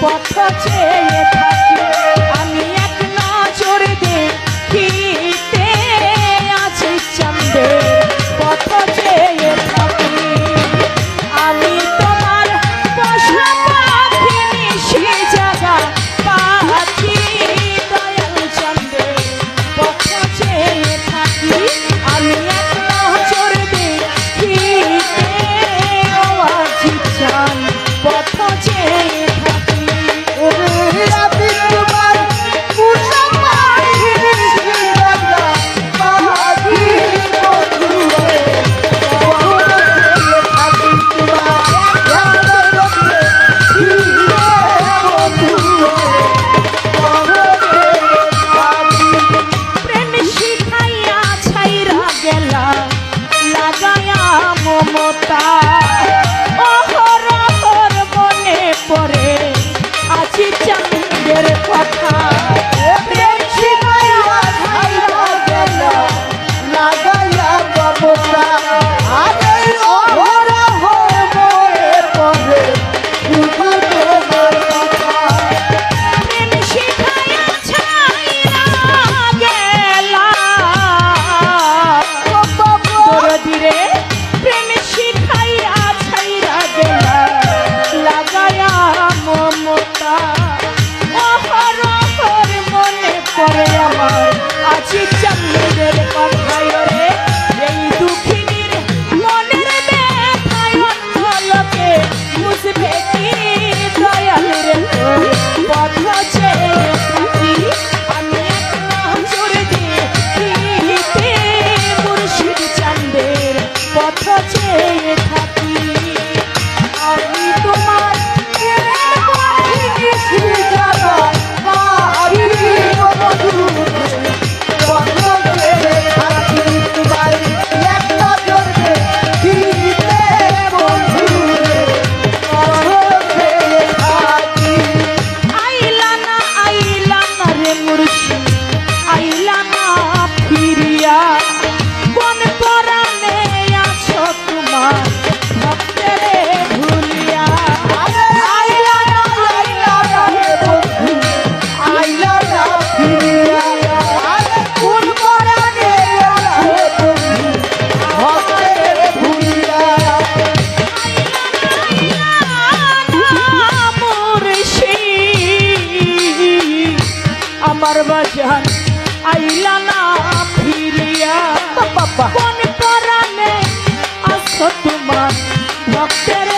পথ চেয়ে মমতা পারবাসান আইলা না ফিরিয়া। কোন পরাণে আসো তোমার ভক্তের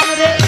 রাম রে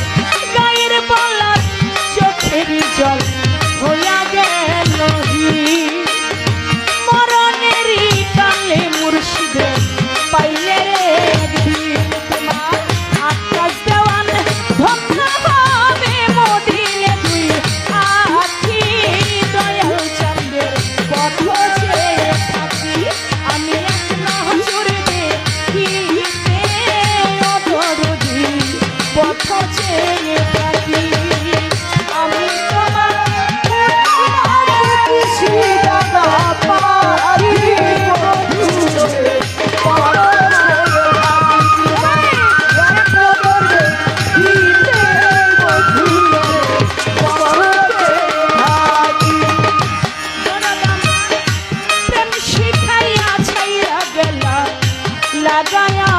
Dadaya.